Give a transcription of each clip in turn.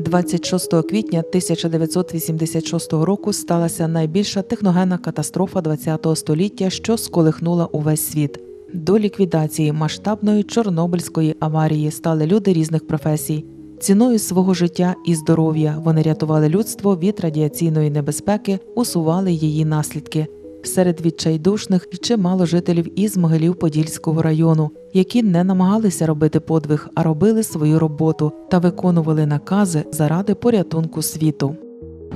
26 квітня 1986 року сталася найбільша техногенна катастрофа ХХ століття, що сколихнула увесь світ. До ліквідації масштабної Чорнобильської аварії стали люди різних професій. Ціною свого життя і здоров'я вони рятували людство від радіаційної небезпеки, усували її наслідки. Серед відчайдушних і чимало жителів із Могилів Подільського району, які не намагалися робити подвиг, а робили свою роботу та виконували накази заради порятунку світу.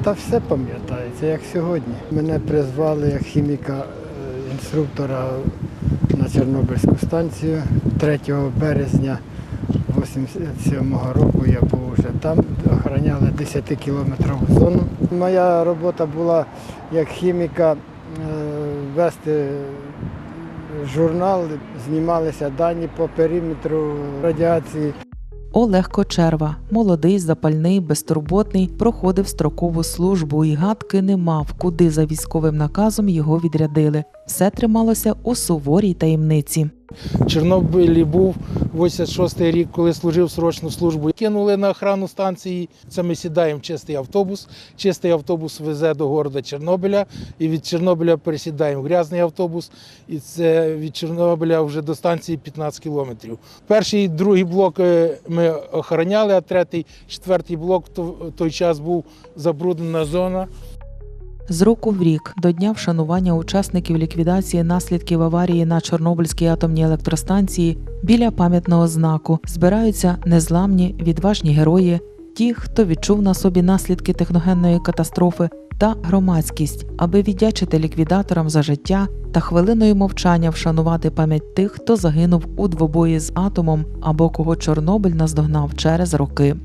Та все пам'ятається, як сьогодні. Мене призвали як хіміка е, інструктора на Чорнобильську станцію 3 березня 87-го року я був вже там, охороняли 10-кілометрову зону. Моя робота була як хіміка вести журнал, знімалися дані по периметру радіації. Олег Кочерва, молодий, запальний, безтурботний, проходив строкову службу і гадки не мав, куди за військовим наказом його відрядили. Все трималося у суворій таємниці. Чорнобилі був 86-й рік, коли служив срочну службу. Кинули на охрану станції. Це ми сідаємо в чистий автобус. Чистий автобус везе до города Чорнобиля, і від Чорнобиля пересідаємо в грязний автобус. І це від Чорнобиля вже до станції 15 кілометрів. Перший і другий блок е, ми охороняли, а третій, четвертий блок в той час був забруднена зона. З року в рік до дня вшанування учасників ліквідації наслідків аварії на Чорнобильській атомній електростанції біля пам'ятного знаку збираються незламні відважні герої, ті, хто відчув на собі наслідки техногенної катастрофи, та громадськість, аби віддячити ліквідаторам за життя та хвилиною мовчання вшанувати пам'ять тих, хто загинув у двобої з атомом або кого Чорнобиль наздогнав через роки.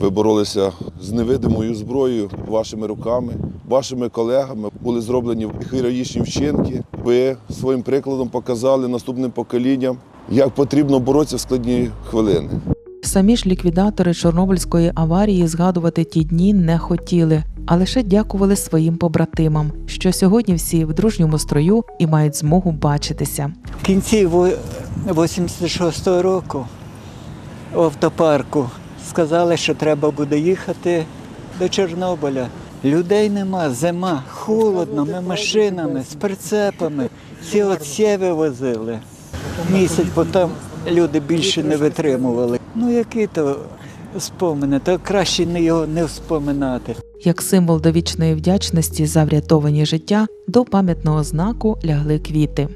Ви боролися з невидимою зброєю вашими руками, вашими колегами. Були зроблені героїчні вчинки. Ви своїм прикладом показали наступним поколінням, як потрібно боротися в складні хвилини. Самі ж ліквідатори Чорнобильської аварії згадувати ті дні не хотіли, а лише дякували своїм побратимам, що сьогодні всі в дружньому строю і мають змогу бачитися. В кінці во- 86-го року в автопарку сказали, що треба буде їхати до Чорнобиля. Людей нема, зима, холодно, ми машинами, з прицепами. Ці отсєви возили. Місяць потім люди більше не витримували. Ну які то спомини, то краще не його не вспоминати. Як символ довічної вдячності за врятовані життя, до пам'ятного знаку лягли квіти.